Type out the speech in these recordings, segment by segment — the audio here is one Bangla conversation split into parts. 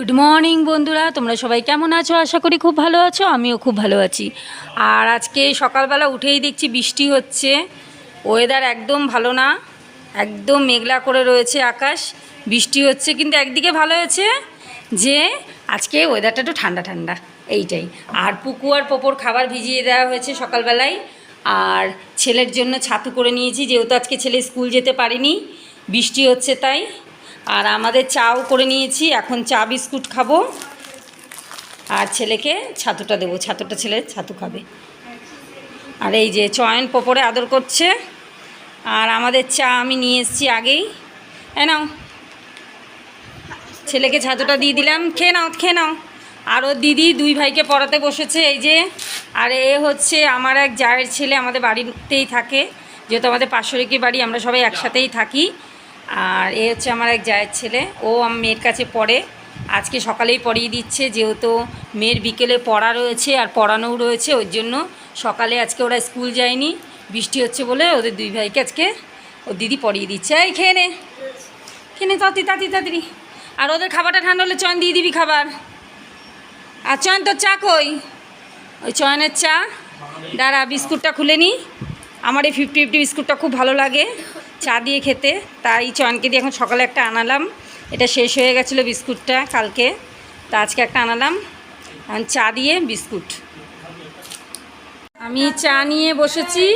গুড মর্নিং বন্ধুরা। তোমরা সবাই কেমন আছো? আশা করি খুব ভালো আছো, আমিও খুব ভালো আছি। আর আজকে সকালবেলা উঠেই দেখছি বৃষ্টি হচ্ছে। ওয়েদার একদম ভালো না, একদম মেঘলা করে রয়েছে আকাশ। বৃষ্টি হচ্ছে, কিন্তু একদিকে ভালো হয়েছে যে আজকে ওয়েদারটা একটু ঠান্ডা ঠান্ডা, এইটাই। আর পুকু আর পোপোর খাবার ভিজিয়ে দেওয়া হয়েছে সকালবেলায়। আর ছেলের জন্য ছাতু করে নিয়েছি, যেহেতু আজকে ছেলে স্কুল যেতে পারেনি, বৃষ্টি হচ্ছে তাই। আর আমাদের চাও করে নিয়েছি, এখন চা বিস্কুট খাব। আর ছেলেকে ছাতুটা দেবো, ছাতুটা ছেলে ছাতু খাবে। আর এই যে চয়ন পোপরে আদর করছে। আর আমাদের চা আমি নিয়ে এসেছি আগেই। এ নাও। ছেলেকে ছাতুটা দিয়ে দিলাম, খেয়ে নাও খেয়ে নাও। আরও দিদি দুই ভাইকে পড়াতে বসেছে এই যে। আর এ হচ্ছে আমার এক জায়ের ছেলে আমাদের বাড়িতেই থাকে। যেহেতু আমাদের পাশরিকি বাড়ি, আমরা সবাই একসাথেই থাকি। আর এ হচ্ছে আমার এক জায়ের ছেলে। ও আমার মেয়ের কাছে পড়ে। আজকে সকালেই পড়িয়ে দিচ্ছে, যেহেতু মেয়ের বিকেলে পড়া রয়েছে আর পড়ানোও রয়েছে, ওর জন্য সকালে আজকে ওরা স্কুল যায়নি। বৃষ্টি হচ্ছে বলে ওদের দুই ভাইকে আজকে ওর দিদি পড়িয়ে দিচ্ছে। এই খেয়ে নে। খেয়ে নে তাড়াতাড়ি তাড়াতাড়ি তাড়াতাড়ি আর ওদের খাবারটা ঠান্ডা হলে চয়ন দিয়ে দিবি খাবার। আর চয়ন, তোর চা কই? ওই চয়নের চা। দাঁড়া, বিস্কুটটা খুলে নি। আমার এই ফিফটি ফিফটি বিস্কুটটা খুব ভালো লাগে। চা দিয়ে খেতে। তাই চয়নকে দিয়ে এখন সকালে একটা আনালাম। এটা শেষ হয়ে গেছিল বিস্কুটটা কালকে। তা আজকে একটা আনালাম। এখন চা দিয়ে বিস্কুট। আমি চা নিয়ে বসেছি।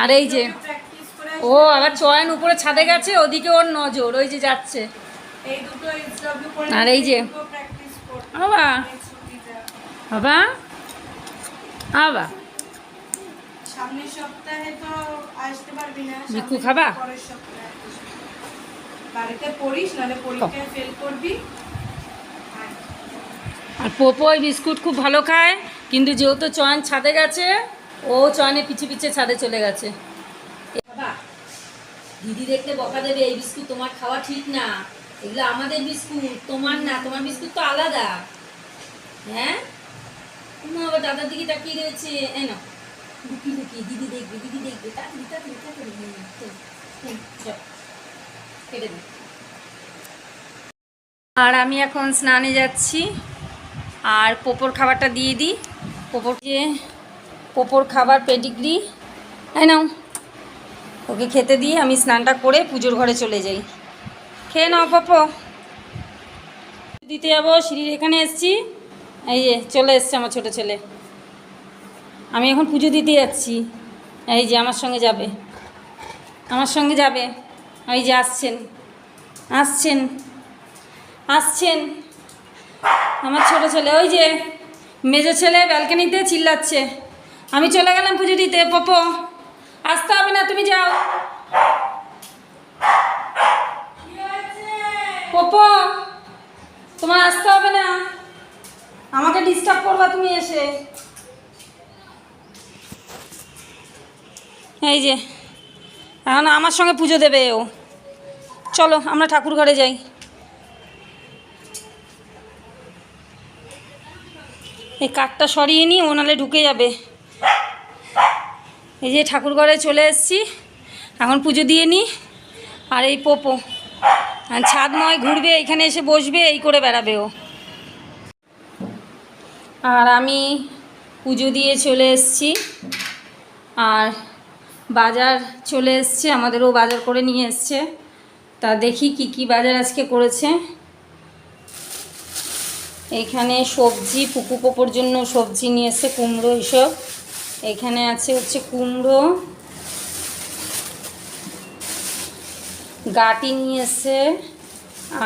আর এই যে, ও আবার চয়ন উপরে ছাদে গেছে, ওদিকে ওর নজর, ওই যে যাচ্ছে। আর এই যে দুটো practice করতে বাবা হবে ছুটিতে। বাবা বাবা সামনের সপ্তাহে তো আসতে পারবি না খাবা? পরের সপ্তাহে বাড়িতে পড়িস নাহলে পরীক্ষায় ফেল করবি। আর আর পোপো ওই বিস্কুট খুব ভালো খায় কিন্তু যেহেতু চয়ন ছাদে গেছে ও চয়নের পিছে পিছে ছাদে চলে গেছে। বাবা। দিদি দেখলে বকা দেবে এই বিস্কুট তোমার খাওয়া ঠিক না। এগুলো আমাদের বিস্কুট তোমার না তোমার বিস্কুট তো আলাদা। হ্যাঁ? দাদার দিকে তাকিয়ে রয়েছে। এ দিদি দেখবে দিদি দেখবে তাড়াতাড়ি তাড়াতাড়ি তাড়াতাড়ি চল, কেটে দে। আর আমি এখন স্নানে যাচ্ছি আর পোপোর খাবারটা দিয়ে দিই। পোপোর যে পোপোর খাবার পেডিগ্রি তাই নাও ওকে খেতে দিয়ে আমি স্নানটা করে পুজোর ঘরে চলে যাই। খেয়ে নাও পোপো। দিতে যাব সিঁড়ির এখানে এসছি। এই যে চলে এসছে আমার ছোটো ছেলে। আমি এখন পুজো দিতে যাচ্ছি। এই যে আমার সঙ্গে যাবে। আমার সঙ্গে যাবে। এই যে আসছেন। আসছেন। আসছেন। আমার ছোট ছেলে, ওই যে মেজো ছেলে ব্যালকানিতে চিল্লাচ্ছে। আমি চলে গেলাম পুজো দিতে। পপো, আসতে হবে না, তুমি যাও। পপো, তোমার আসতে হবে না। আমাকে ডিস্টার্ব করবা তুমি এসে। এই যে, এখন আমার সঙ্গে পুজো দেবে ও। চলো, আমরা ঠাকুর ঘরে যাই। এই কাঠটা সরিয়ে নিই ও নাহলে ঢুকে যাবে। এই যে ঠাকুর ঘরে চলে এসেছি। এখন পুজো দিয়ে নিই আর এই পোপো। ছাদময় ঘুরবে, এখানে এসে বসবে, এই করে বেড়াবে ও। আর আমি পুজো দিয়ে চলে এসেছি। আর বাজার চলে এসছে, আমাদেরও বাজার করে নিয়ে এসছে। তা দেখি কি কি বাজার আজকে করেছে। এখানে সবজি পুকু পোপোর জন্য সবজি নিয়ে এসে কুমড়ো এসব। এখানে আছে হচ্ছে কুমড়ো। গাটি নিয়ে এসছে,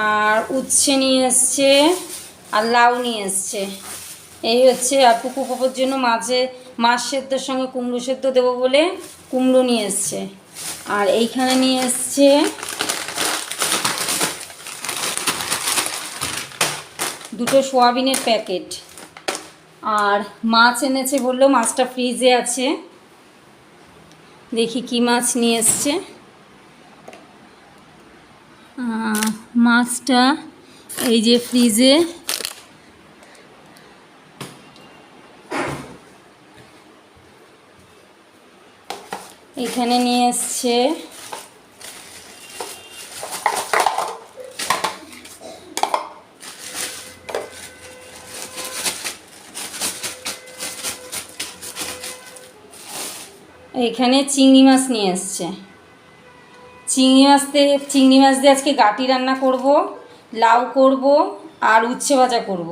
আর উচ্ছে নিয়ে এসছে, আর লাউ নিয়ে এসছে। এই হচ্ছে আর পুকু পোপোর জন্য মাঝে মাছ সেদ্ধর সঙ্গে কুমড়ো সেদ্ধ দেবো বলে কুমড়ো নিয়ে এসছে। আর এইখানে নিয়ে এসছে দুটো সোয়াবিনের প্যাকেট। আর মাছ এনেছে বলল মাছটা ফ্রিজে আছে। দেখি কি মাছ নিয়ে এসছে। মাছটা এই যে ফ্রিজে এখানে নিয়ে এসছে। এখানে চিংড়ি মাছ নিয়ে এসছে। চিংড়ি মাছ দিয়ে চিংড়ি মাছ দিয়ে আজকে গাটি রান্না করব, লাউ করব আর উচ্ছে ভাজা করব।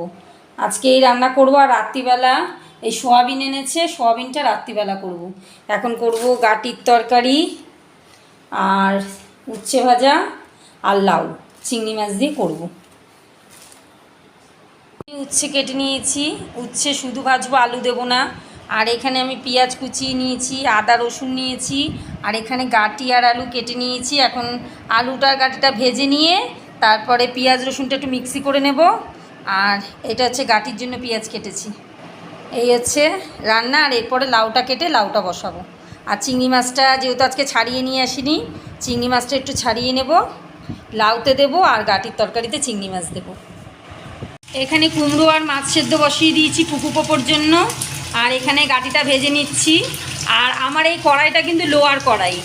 আজকে এই রান্না করব আর রাত্রিবেলা এই সোয়াবিন এনেছে, সোয়াবিনটা রাত্রিবেলা করব। এখন করব গাটির তরকারি আর উচ্ছে ভাজা আর লাউ। চিংড়ি মাছ দিয়ে করব। উচ্ছে কেটে নিয়েছি। উচ্ছে শুধু ভাজবো, আলু দেবো না। আর এখানে আমি পেঁয়াজ কুচিয়ে নিয়েছি, আদা, রসুন নিয়েছি। আর এখানে গাটি আর আলু কেটে নিয়েছি। এখন আলুটার গাটিটা ভেজে নিয়ে তারপরে পেঁয়াজ, রসুনটা একটু মিক্সি করে নেব। আর এটা হচ্ছে গাটির জন্য পেঁয়াজ কেটেছি। এই হচ্ছে রান্না, আর এরপরে লাউটা কেটে লাউটা বসাবো। আর চিংড়ি মাছটা যেহেতু আজকে ছাড়িয়ে নিয়ে আসিনি, চিংড়ি মাছটা একটু ছাড়িয়ে নেব। লাউতে দেবো আর গাটির তরকারিতে চিংড়ি মাছ দেবো। এখানে কুমড়ো আর মাছ সেদ্ধ বসিয়ে দিয়েছি পুকু পোপোর জন্য। আর এখানে গাটিটা ভেজে নিচ্ছি। আর আমার এই কড়াইটা কিন্তু লোয়ার কড়াই।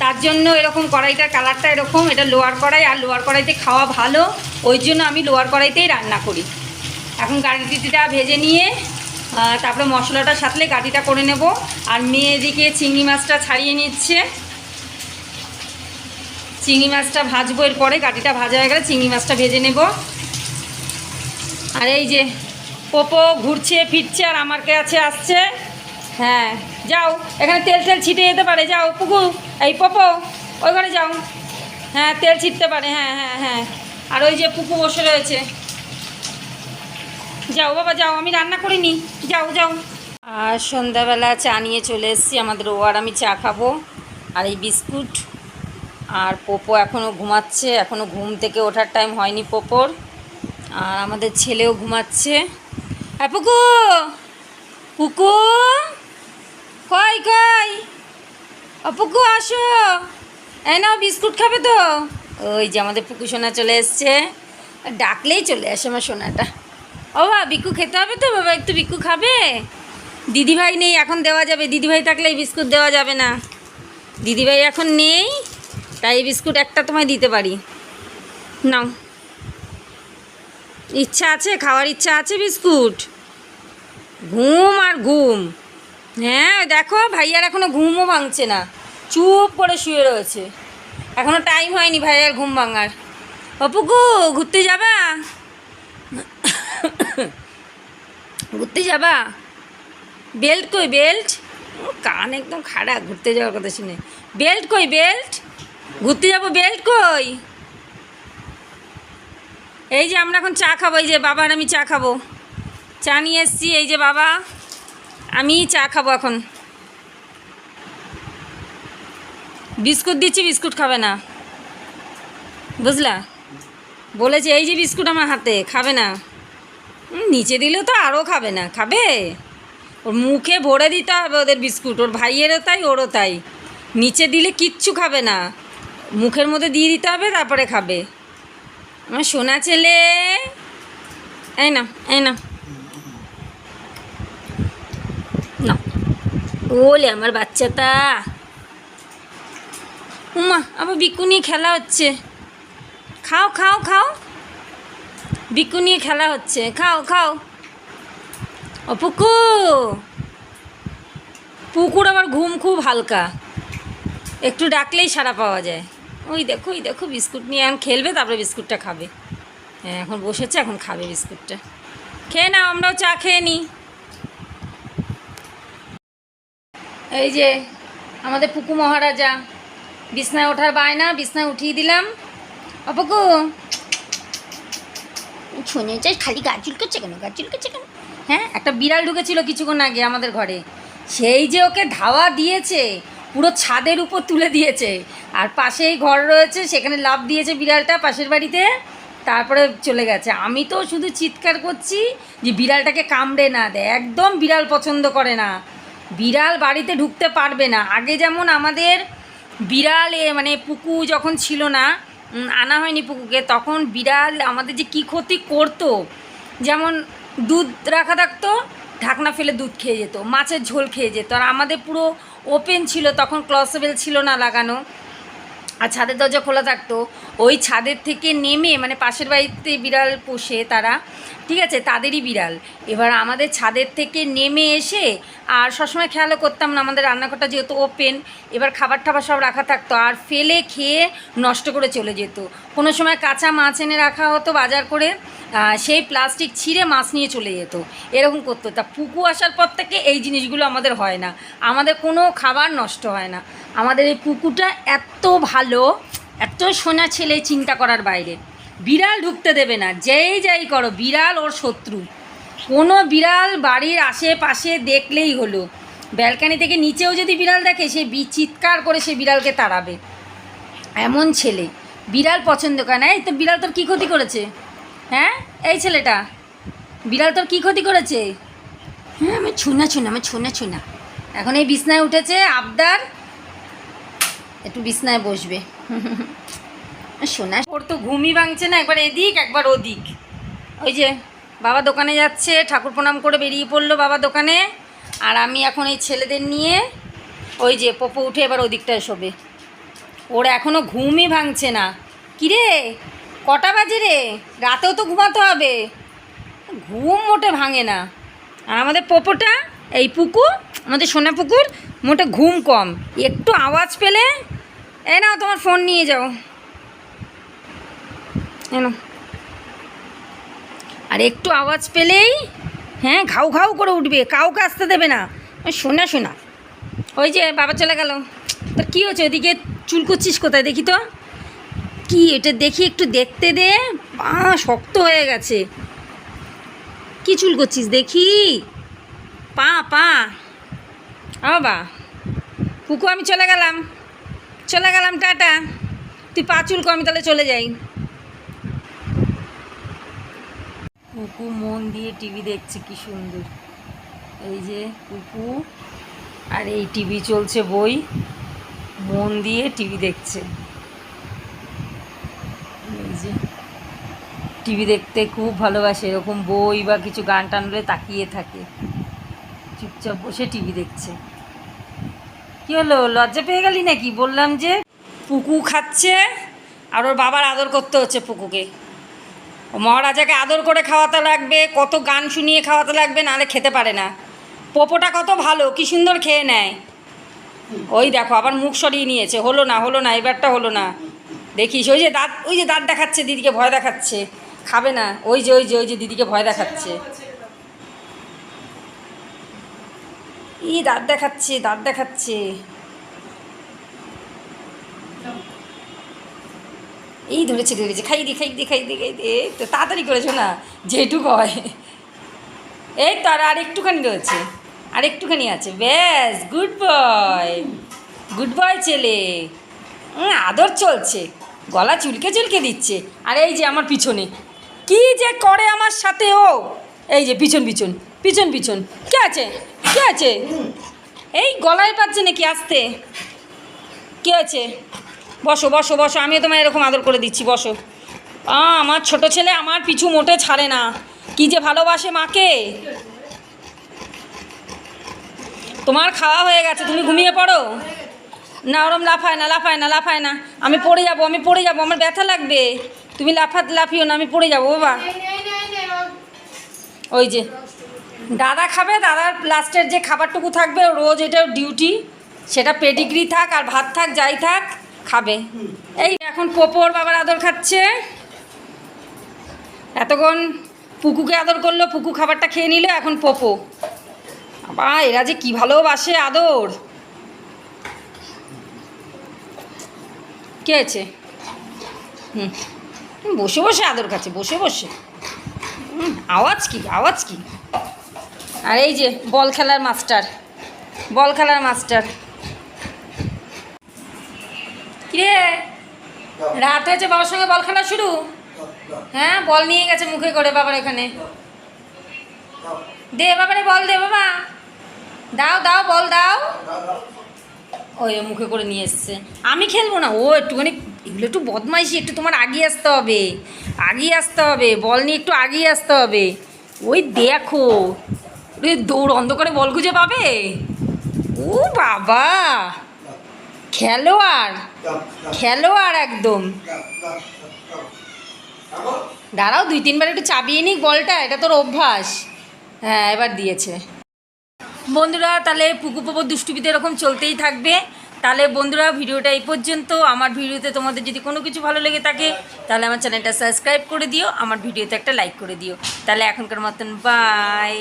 তার জন্য এরকম কড়াইটার কালারটা এরকম, এটা লোয়ার কড়াই। আর লোয়ার কড়াইতে খাওয়া ভালো, ওই জন্য আমি লোয়ার কড়াইতেই রান্না করি। এখন গাটিটা ভেজে নিয়ে তারপরে মশলাটা সাথলে গাটিটা করে নেব। আর মেয়ে এদিকে চিংড়ি মাছটা ছাড়িয়ে নিচ্ছে। চিংড়ি মাছটা ভাজবো, এরপরে গাটিটা ভাজা হয়ে গেলে চিংড়ি মাছটা ভেজে নেব। আর এই যে পোপো ঘুরছে, ফিরছে আর আমার কাছে আসছে। হ্যাঁ যাও, এখানে তেল তেল ছিটে যেতে পারে। যাও পুকু এই পোপো ওই ঘরে যাও। হ্যাঁ তেল ছিটতে পারে হ্যাঁ হ্যাঁ হ্যাঁ। আর ওই যে পুকু বসে রয়েছে। যাও বাবা, যাও, আমি রান্না করিনি যাও যাও। আর সন্ধ্যাবেলা চা নিয়ে চলে এসেছি, আমাদের ও আর আমি চা খাব আর এই বিস্কুট। আর পোপো এখনও ঘুমাচ্ছে এখনও ঘুম থেকে ওঠার টাইম হয়নি পোপোর। আর আমাদের ছেলেও ঘুমাচ্ছে। হ্যাঁ পুকু পুকু, কই কই? ও পুকু, আসো। এই নাও, বিস্কুট খাবে তো। ওই যে আমাদের পুকু সোনা চলে এসছে। ডাকলেই চলে আসে আমার সোনাটা। ও বিকু খেতে হবে তো? বাবা, একটু বিকু খাবে? দিদিভাই নেই, এখন দেওয়া যাবে। দিদিভাই থাকলে এই বিস্কুট দেওয়া যাবে না। দিদিভাই এখন নেই, তাই এই বিস্কুট একটা তোমায় দিতে পারি। নাও। ইচ্ছা আছে? খাওয়ার ইচ্ছা আছে বিস্কুট? ঘুম আর ঘুম। হ্যাঁ দেখো, ভাইয়ার এখনও ঘুমও ভাঙছে না। চুপ করে শুয়ে রয়েছে। এখনও টাইম হয়নি ভাইয়ার ঘুম ভাঙার। অপুকু, ঘুরতে যাবা? ঘুরতে যাবা? বেল্ট কই, বেল্ট? কান একদম খারাপ ঘুরতে যাওয়ার কথা শুনে। বেল্ট কই, বেল্ট? ঘুরতে যাব, বেল্ট কই? এই যে আমরা এখন চা খাব, এই যে বাবার আমি চা খাব। চা নিয়ে এসছি, এই যে বাবা, আমি চা খাব এখন। বিস্কুট দিচ্ছি, বিস্কুট খাবে না। বুঝলা? বলেছে, এই যে বিস্কুট আমার হাতে, খাবে না। নিচে দিলেও তো আরও খাবে না, খাবে? ওর মুখে ভরে দিতে হবে ওদের বিস্কুট, ওর ভাইয়েরও তাই, ওরও তাই। নিচে দিলে কিচ্ছু খাবে না, মুখের মধ্যে দিয়ে দিতে হবে, তারপরে খাবে। আমার সোনা ছেলে, এই না এই না না ওলে আমার বাচ্চাটা। উমা, আবার বিকু নিয়ে খেলা হচ্ছে। খাও খাও খাও। বিকু নিয়ে খেলা হচ্ছে। খাও খাও। ও পুকু! পুকুর আবার ঘুম খুব হালকা। একটু ডাকলেই সাড়া পাওয়া যায়। ওই দেখো ওই দেখো, বিস্কুট নিয়ে এখন খেলবে, তারপরে বিস্কুটটা খাবে। হ্যাঁ এখন বসেছে, এখন খাবে বিস্কুটটা। খেয়ে নাও, আমরাও চা খেয়ে নিই এই যে আমাদের পুকু মহারাজা, বিছনায় ওঠার বায়না, বিছনায় উঠিয়ে দিলাম। অপকু শুনেছে খালি গা চুলকাচ্ছে কেন? গা চুলকাচ্ছে কেন? হ্যাঁ একটা বিড়াল ঢুকেছিল কিছুক্ষণ আগে আমাদের ঘরে। সেই যে ওকে ধাওয়া দিয়েছে, পুরো ছাদের উপর তুলে দিয়েছে। আর পাশেই ঘর রয়েছে, সেখানে লাভ দিয়েছে বিড়ালটা পাশের বাড়িতে, তারপরে চলে গেছে। আমি তো শুধু চিৎকার করছি যে বিড়ালটাকে কামড়ে না দেয় একদম বিড়াল পছন্দ করে না। বিড়াল বাড়িতে ঢুকতে পারবে না। আগে যেমন আমাদের বিড়াল মানে পুকু যখন ছিল না আনা হয়নি পুকুকে তখন বিড়াল আমাদের যে কি ক্ষতি করতো, যেমন দুধ রাখা থাকতো, ঢাকনা ফেলে দুধ খেয়ে যেত, মাছের ঝোল খেয়ে যেত। আর আমাদের পুরো ওপেন ছিল, তখন ক্লসেবেল ছিল না লাগানো। আর ছাদের দরজা খোলা থাকতো। ওই ছাদের থেকে নেমে মানে পাশের বাড়িতে বিড়াল পোষে তারা ঠিক আছে, তাদেরই বিড়াল। এবার আমাদের ছাদের থেকে নেমে এসে আর সবসময় খেয়ালও করতাম না আমাদের রান্নাঘরটা যেহেতু ওপেন এবার খাবার টাবার সব রাখা থাকতো আর ফেলে খেয়ে নষ্ট করে চলে যেত। কোনো সময় কাঁচা মাছ এনে রাখা হতো বাজার করে সেই প্লাস্টিক ছিঁড়ে মাছ নিয়ে চলে যেত। এরকম করতো। তা পুকু আসার পর থেকে এই জিনিসগুলো আমাদের হয় না। আমাদের কোনো খাবার নষ্ট হয় না। আমাদের এই পুকুটা এত ভালো, এত সোনা ছেলে চিন্তা করার বাইরে। বিড়াল ঢুকতে দেবে না, যেই যাই করো, বিড়াল ওর শত্রু। কোনো বিড়াল বাড়ির আশেপাশে দেখলেই হলো। ব্যালকানি থেকে নিচেও যদি বিড়াল দেখে, সে চিৎকার করে সে বিড়ালকে তাড়াবে। এমন ছেলে। বিড়াল পছন্দ করে না। এই তো বিড়াল তোর কী ক্ষতি করেছে? হ্যাঁ? এই ছেলেটা। বিড়াল তোর কী ক্ষতি করেছে? হ্যাঁ আমি ছুনা ছুনা আমি ছুনা ছুনা। এখন এই বিছনায় উঠেছে, আবদার। একটু বিছনায় বসবে। শোনা ওর তো ঘুমই ভাঙছে না, একবার এদিক, একবার ওদিক। ওই যে বাবা দোকানে যাচ্ছে, ঠাকুর প্রণাম করে বেরিয়ে পড়ল বাবা দোকানে। আর আমি এখন এই ছেলেদের নিয়ে ওই যে পপো উঠে এবার ওদিকটায় শোবে। ওর এখনও ঘুমই ভাঙছে না। কিরে? কটা বাজে রে? রাতেও তো ঘুমাতে হবে। ঘুম মোটে ভাঙে না। আর আমাদের পপোটা, এই পুকুর, আমাদের সোনা পুকুর, মোটে ঘুম কম। একটু আওয়াজ পেলে এ নাও তোমার ফোন নিয়ে যাও। এনো। আর একটু আওয়াজ পেলেই হ্যাঁ ঘাউ ঘাউ করে উঠবে, কাউকে আসতে দেবে না। শোনা শোনা। ওই যে বাবা চলে গেল। তোর কী হচ্ছে, ওদিকে চুল করছিস কোথায়? দেখি তো। কি এটা দেখি, একটু দেখতে দে। পা শক্ত হয়ে গেছে। কি চুল করছিস? দেখি। পা পা। ও বা পুকু আমি চলে গেলাম। চলে গেলাম, টাটা। তুই পা চুলকো আমি তাহলে চলে যাই। কুকু মন দিয়ে টিভি দেখছে, কি সুন্দর। এই যে কুকু, আর এই টিভি চলছে বই, মন দিয়ে টিভি দেখছে। এই যে, টিভি দেখতে খুব ভালোবাসে, এরকম বই বা কিছু গান টান হলে তাকিয়ে থাকে। চুপচাপ বসে টিভি দেখছে। কি হলো, লজ্জা পেয়ে গেলি নাকি? বললাম যে পুকু খাচ্ছে, আর ওর বাবার আদর করতে হচ্ছে পুকুকে মহারাজাকে আদর করে খাওয়াতে লাগবে, কত গান শুনিয়ে খাওয়াতে লাগবে, নাহলে খেতে পারে না। পোপোটা কত ভালো, কি সুন্দর খেয়ে নেয়। ওই দেখো, আবার মুখ সরিয়ে নিয়েছে, হলো না হলো না, এবারটা হলো না। দেখিস, ওই যে দাঁত, ওই যে দাঁত দেখাচ্ছে, দিদিকে ভয় দেখাচ্ছে। খাবে না, ওই যে ওই যে ওই যে, দিদিকে ভয় দেখাচ্ছে। ই দাঁত দেখাচ্ছে দাঁত দেখাচ্ছে। এই ধরে ধরেছে ধরেছে, খাই দি খাই দি খাই দি খাই দি, তো তাড়াতাড়ি করেছ না, যেটুকু হয়। এই তো আর আর একটুখানি রয়েছে আর একটুখানি আছে। ব্যাস গুড বয় গুড বয় ছেলে। আদর চলছে, গলা চুলকে চুলকে দিচ্ছে, আর এই যে আমার পিছনে। কি যে করে আমার সাথে ও? এই যে পিছন পিছন পিছন পিছন। কে আছে? কে আছে? এই গলায় পাচ্ছে নাকি আসতে? কে আছে? বসো বসো বসো, আমিও তোমায় এরকম আদর করে দিচ্ছি, বসো। আ, আমার ছোট ছেলে আমার পিছু মোটে ছাড়ে না। কি যে ভালোবাসে মাকে। তোমার খাওয়া হয়ে গেছে, তুমি ঘুমিয়ে পড়ো। না, ওরম লাফায় না লাফায় না লাফায় না। আমি পড়ে যাব, আমি পড়ে যাব, আমার ব্যথা লাগবে। তুমি লাফা লাফিও না, আমি পড়ে যাব, বাবা। ওই যে, দাদা খাবে, দাদার লাস্টের যে খাবারটুকু থাকবে, রোজ এটা ডিউটি। সেটা পেডিগ্রি থাক আর ভাত থাক, যাই থাক। খাবে। এই এখন পোপোর বাবার আদর খাচ্ছে। এতক্ষণ পুকুকে আদর করল, পুকু খাবারটা খেয়ে নিল, এখন পোপো। বাবা, এরা যে কি ভালোবাসে আদর। কে আছে? হুম। বসে বসে আদর খাচ্ছে, বসে বসে। আওয়াজ কি আওয়াজ কি? আর এই যে বল খেলার মাস্টার, বল খেলার মাস্টার। কিরে? রাত হয়েছে, বাবার সঙ্গে বল খেলা শুরু? হ্যাঁ বল নিয়ে গেছে মুখে করে বাবার এখানে দে বাবারে বল, দে বাবা। দাও দাও, বল, দাও। ওই মুখে করে নিয়ে এসছে। আমি খেলব না। ও একটুখানি, এগুলো একটু বদমাইশি, একটু তোমার আগিয়ে আসতে হবে। আগিয়ে আসতে হবে। বল নিয়ে একটু আগিয়ে আসতে হবে। ওই দেখো দৌড় অন্ধকারে বল খুঁজে পাবে? ও বাবা! খেলোয়াড়? খেলোয়াড় একদম। দাঁড়াও দুই তিনবার একটু চাবিয়ে নিক বলটা এটা তোর অভ্যাস। হ্যাঁ এবার দিয়েছে। বন্ধুরা তাহলে পুকু দুষ্টুপিতে এরকম চলতেই থাকবে। তাহলে বন্ধুরা ভিডিওটা এই পর্যন্ত। আমার ভিডিওতে তোমাদের যদি কোনো কিছু ভালো লেগে থাকে তাহলে আমার চ্যানেলটা সাবস্ক্রাইব করে দিও আমার ভিডিওতে একটা লাইক করে দিও। তাহলে এখনকার মতন বাই।